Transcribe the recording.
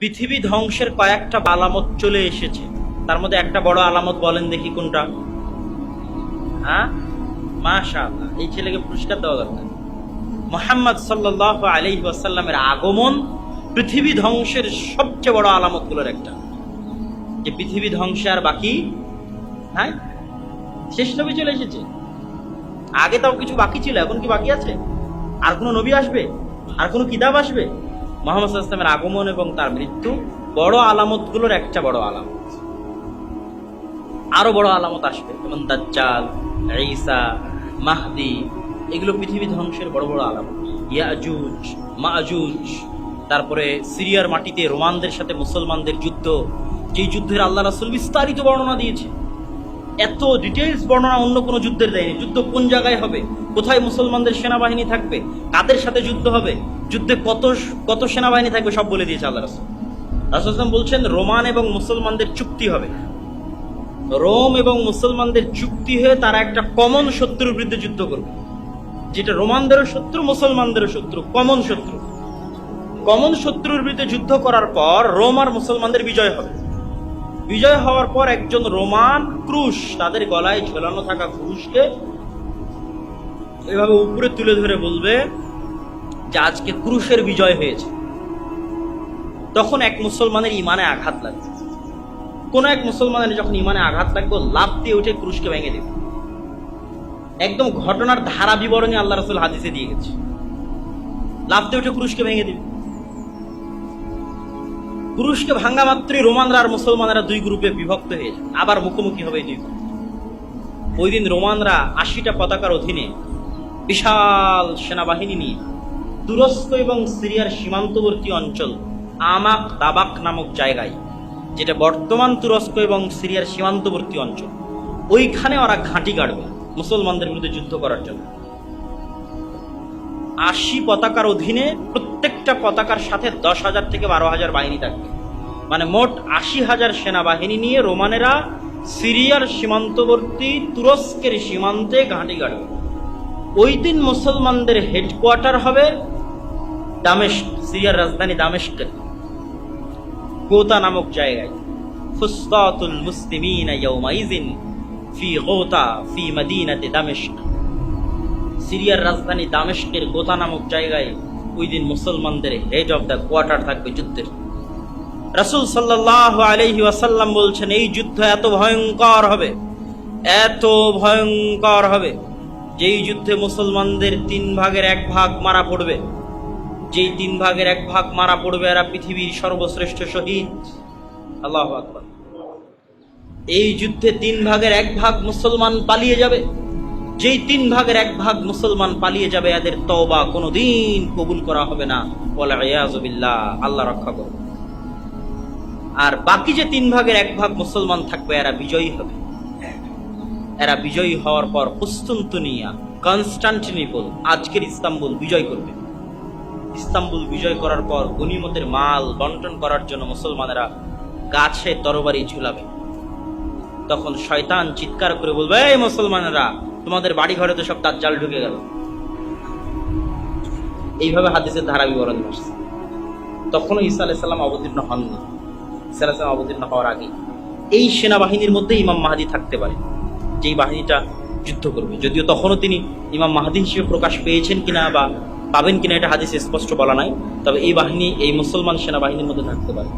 পৃথিবী ধ্বংসের কয়েকটা আলামত চলে এসেছে। তার মধ্যে একটা বড় আলামত বলেন দেখি কোনটা। হ্যাঁ? মাশা এই ছেলেকে পুরস্কার দেওয়া দরকার। মোহাম্মদ সাল্লাহ আলহি আসাল্লামের আগমন পৃথিবী ধ্বংসের সবচেয়ে বড় আলামতগুলোর একটা। যে পৃথিবী ধ্বংসে আর বাকি হ্যাঁ শেষ নবী চলে এসেছে। আগে তাও কিছু বাকি ছিল, এখন কি বাকি আছে? আর কোনো নবী আসবে? আর কোনো কিতাব আসবে? মোহাম্মদ ইসলামের আগমন এবং তার মৃত্যু বড় আলামতগুলোর একটা বড় আলামত। আরও বড় আলামত আসবে। যেমন দাজ্জাল, ঈসা, মাহদি, এগুলো পৃথিবী ধ্বংসের বড় বড় আলামত। ইয়াজুজ, মাজুজ, তারপরে সিরিয়ার মাটিতে রোমানদের সাথে মুসলমানদের যুদ্ধ। যেই যুদ্ধের আল্লাহ রাসুল বিস্তারিত বর্ণনা দিয়েছে এত ডিটেলস বর্ণনা অন্য কোনো যুদ্ধের দেয়নি। যুদ্ধ কোন জায়গায় হবে? কোথায় মুসলমানদের সেনাবাহিনী থাকবে? কাদের সাথে যুদ্ধ হবে? যুদ্ধে কত কত সেনাবাহিনী থাকবে সব বলে দিয়েছে আল্লাহ রাসুল। রাসুলাম বলছেন, রোমান এবং মুসলমানদের চুক্তি হবে। রোম এবং মুসলমানদের চুক্তি হয়ে তারা একটা কমন শত্রুর বিরুদ্ধে যুদ্ধ করবে। যেটা রোমানদেরও শত্রু, মুসলমানদেরও শত্রু কমন শত্রু। কমন শত্রুর বিরুদ্ধে যুদ্ধ করার পর রোম আর মুসলমানদের বিজয় হবে। বিজয় হওয়ার পর একজন রোমান ক্রুশ, তাদের গলায় ঝোলানো থাকা ক্রুশকে এভাবে উপরে তুলে ধরে বলবে যে আজকে ক্রুশের বিজয় হয়েছে। তখন এক মুসলমানের ইমানে আঘাত লাগবে। কোন এক মুসলমানের যখন ইমানে আঘাত লাগবে লাভ দিয়ে উঠে ক্রুশকে ভেঙে দেবে। একদম ঘটনার ধারা বিবরণী আল্লাহ রসুল হাদিসে দিয়ে গেছে। লাভ দিয়ে উঠে ক্রুশকে ভেঙে দেবে। পুরুষকে ভাঙ্গা মাত্রই রোমানরা আর মুসলমানরা দুই গ্রুপে বিভক্ত হয়ে আবার মুখোমুখি হবে দুই ওই দিন রোমানরা আশিটা পতাকার অধীনে বিশাল সেনাবাহিনী নিয়ে তুরস্ক এবং সিরিয়ার সীমান্তবর্তী অঞ্চল আমাক দাবাক নামক জায়গায়, যেটা বর্তমান তুরস্ক এবং সিরিয়ার সীমান্তবর্তী অঞ্চল, ওইখানে ওরা ঘাঁটি গাড়বে মুসলমানদের বিরুদ্ধে যুদ্ধ করার জন্য। আশি পতাকার অধীনে প্রত্যেকটা পতাকার সাথে দশ হাজার থেকে বারো হাজার বাহিনী থাকবে। মানে মোট আশি হাজার সেনাবাহিনী নিয়ে রোমানেরা সিরিয়ার সীমান্তবর্তী তুরস্কের সীমান্তে ঘাঁটি গাড়বে। ওই দিন মুসলমানদের হেডকোয়ার্টার হবে দামেস্ক, সিরিয়ার রাজধানী দামেস্কের। গোতা নামক জায়গায়। ফুসতাতুল মুসলিমিনা ইয়াউমাইজিন ফি গোতা ফি মদিনাতে দামেস্ক। সিরিয়ার রাজধানী দামেস্কের গোতা নামক জায়গায় ওই দিন মুসলমানদের হেড অফ দ্য কোয়ার্টার থাকবে যুদ্ধের। রাসূল সাল্লাল্লাহু আলাইহি ওয়াসাল্লাম বলছেন, এই যুদ্ধ এত ভয়ঙ্কর হবে, এত ভয়ঙ্কর হবে, যেই যুদ্ধে মুসলমানদের তিন ভাগের এক ভাগ মারা পড়বে, যেই তিন ভাগের এক ভাগ মারা পড়বে এরা পৃথিবীর সর্বশ্রেষ্ঠ শহীদ। আল্লাহ আকবার। এই যুদ্ধে তিন ভাগের এক ভাগ মুসলমান পালিয়ে যাবে। যেই তিন ভাগের এক ভাগ মুসলমান পালিয়ে যাবে, এদের তওবা কোনোদিন কবুল করা হবে না। বলে ইয়াজবিল্লাহ আল্লাহ রক্ষা করো আর বাকি যে তিন ভাগের এক ভাগ মুসলমান থাকবে, এরা বিজয়ী হবে। এরা বিজয়ী হওয়ার পর কুস্তুন্তুনিয়া, কনস্টান্টিনিপল, আজকের ইস্তাম্বুল বিজয় করবে। ইস্তাম্বুল বিজয় করার পর গনিমতের মাল বন্টন করার জন্য মুসলমানেরা গাছে তরবারি ঝুলাবে। তখন শয়তান চিৎকার করে বলবে, এই মুসলমানেরা তোমাদের বাড়ি ঘরে তো সব দাজ্জাল ঢুকে গেল। এইভাবে হাদিসের ধারা বিবরণ আসছে। তখনও ঈসা আলাইসাল্লাম অবতীর্ণ হননি। ঈসা আলাইসাল্লাম অবতীর্ণ হওয়ার আগে এই সেনাবাহিনীর মধ্যে ইমাম মাহাদি থাকতে পারে, যেই বাহিনীটা যুদ্ধ করবে। যদিও তখনও তিনি ইমাম মাহাদি হিসেবে প্রকাশ পেয়েছেন কিনা বা পাবেন কিনা এটা হাদিসে স্পষ্ট বলা নাই, তবে এই বাহিনী, এই মুসলমান সেনাবাহিনীর মধ্যে থাকতে পারে।